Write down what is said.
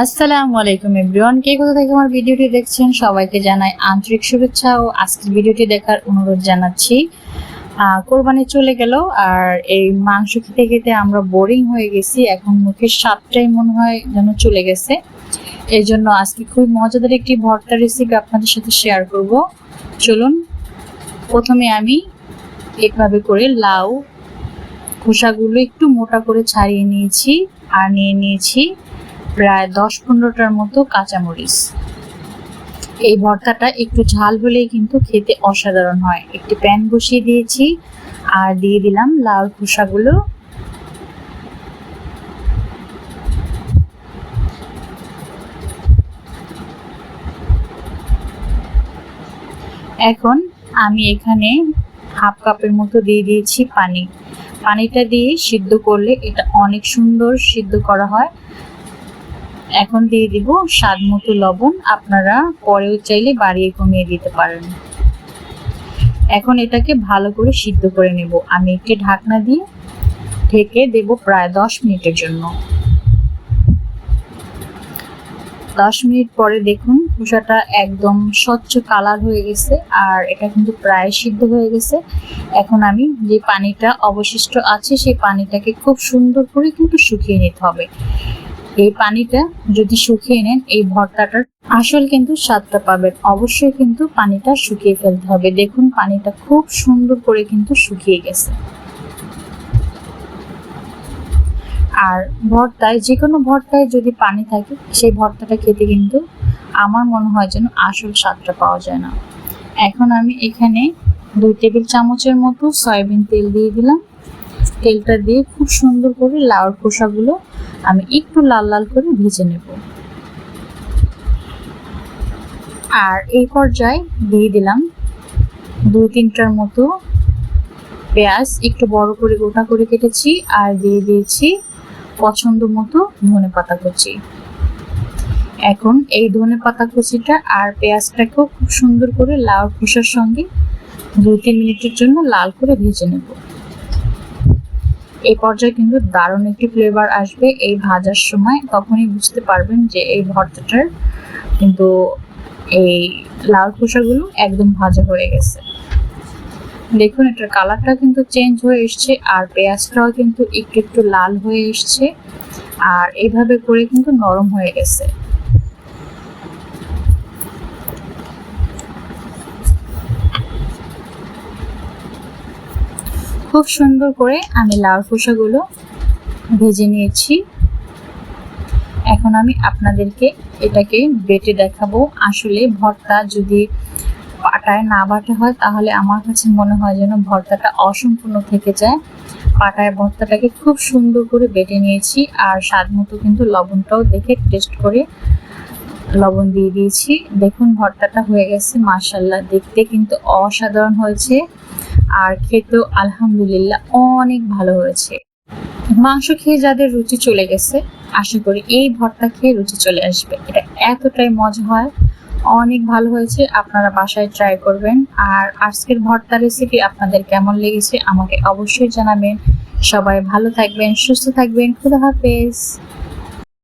আসসালামু আলাইকুম এভরিওয়ান। কে কোথা থেকে আমার ভিডিওটি দেখছেন সবাইকে জানাই আন্তরিক শুভেচ্ছা ও আজকের ভিডিওটি দেখার অনুরোধ জানাচ্ছি। কোরবানি চলে গেল আর এই মাংস খেতে খেতে আমরা বোরিং হয়ে গেছি। এখন মুখের স্বাদটাই মনে হয় যেন চলে গেছে। এই জন্য আজকে খুব মজাদার একটি ভর্তা রেসিপি আপনাদের সাথে শেয়ার করব। চলুন, প্রথমে আমি এভাবে করে লাউ খোসাগুলো একটু মোটা করে ছাড়িয়ে নিয়েছি আর নিয়ে নিয়েছি। প্রায় দশ পনেরোটার মতো কাঁচামরিচ। এই ভর্তাটা একটু ঝাল হলেই কিন্তু খেতে অসাধারণ হয়। একটি প্যান বসিয়ে দিয়েছি আর দিয়ে দিলাম লাল খোসাগুলো। এখন আমি এখানে হাফ কাপের মতো দিয়ে দিয়েছি পানি। পানিটা দিয়ে সিদ্ধ করলে এটা অনেক সুন্দর সিদ্ধ করা হয়। এখন দিয়ে দিব স্বাদ মতো লবণ। আপনারা পরেও চাইলে বাড়িয়ে কমিয়ে দিতে পারেন। এখন এটাকে ভালো করে সিদ্ধ করে নেব। আমি একটি ঢাকনা দিয়ে ঢেকে দেব প্রায় দশ মিনিটের জন্য। দশ মিনিট পরে দেখুন, খোসাটা একদম স্বচ্ছ কালার হয়ে গেছে আর এটা কিন্তু প্রায় সিদ্ধ হয়ে গেছে। এখন আমি যে পানিটা অবশিষ্ট আছে, সেই পানিটাকে খুব সুন্দর করে কিন্তু শুকিয়ে নিতে হবে। এই পানিটা যদি শুকিয়ে নেন, এই ভর্তাটার আসল কিন্তু স্বাদটা পাবেন। অবশ্যই কিন্তু পানিটা শুকিয়ে ফেলতে হবে। দেখুন, পানিটা খুব সুন্দর করে কিন্তু শুকিয়ে গেছে। আর ভর্তায় যে কোনো ভর্তায় যদি পানি থাকে, সেই ভর্তাটা খেতে কিন্তু আমার মনে হয় যেন আসল স্বাদটা পাওয়া যায় না। এখন আমি এখানে দুই টেবিল চামচের মতো সয়াবিন তেল দিয়ে দিলাম। তেলটা দিয়ে খুব সুন্দর করে লাউর খোসাগুলো আমি একটু লাল লাল করে ভেজে নেব। আর এই পর্যায়ে দিয়ে দিলাম দুই তিনটার মতো পেঁয়াজ। একটু বড় করে গোটা করে কেটেছি আর দিয়ে দিয়েছি পছন্দ মতো ধনে পাতা কুচি। এখন এই ধনে পাতা কুচিটা আর পেঁয়াজটাকেও খুব সুন্দর করে লাউ খোসার সঙ্গে দুই তিন মিনিটের জন্য লাল করে ভেজে নেব। এই পর্যায়ে কিন্তু দারুণ একটি ফ্লেভার আসবে এই ভাজার সময়। তখনই বুঝতে পারবেন যে এই ভর্তাটার কিন্তু এই লাল খোসাগুলো একদম ভাজা হয়ে গেছে। দেখুন, এটার কালারটা কিন্তু চেঞ্জ হয়ে এসছে আর পেঁয়াজটাও কিন্তু একটু একটু লাল হয়ে এসছে। আর এইভাবে করে কিন্তু নরম হয়ে গেছে। খুব সুন্দর করে আমি লাউ খোসাগুলো ভেজে নিয়েছি। এখন আমি আপনাদেরকে এটাকে বেটে দেখাবো। আসলে ভর্তা যদি পাটায় না বাটা হয়, তাহলে আমার কাছে মনে হয় যেন ভর্তাটা অসম্পূর্ণ থেকে যায়। পাটায় ভর্তাটাকে খুব সুন্দর করে বেটে নিয়েছি আর স্বাদ মতো কিন্তু লবণটাও দেখে টেস্ট করে লবণ দিয়ে দিয়েছি। দেখুন, ভর্তাটা হয়ে গেছে মার্শাল্লাহ দেখতে কিন্তু অসাধারণ হয়েছে। আর খেতেও আলহামদুলিল্লাহ অনেক ভালো হয়েছে। মাংস খেয়ে যাদের রুচি চলে গেছে, আশা করি এই ভর্তা খেয়ে রুচি চলে আসবে। এটা এতটাই মজা হয়। অনেক ভালো হয়েছে, আপনারা বাসায় ট্রাই করবেন। আর আজকের ভর্তা রেসিপি আপনাদের কেমন লেগেছে আমাকে অবশ্যই জানাবেন। সবাই ভালো থাকবেন, সুস্থ থাকবেন, খুদা হাফেজ।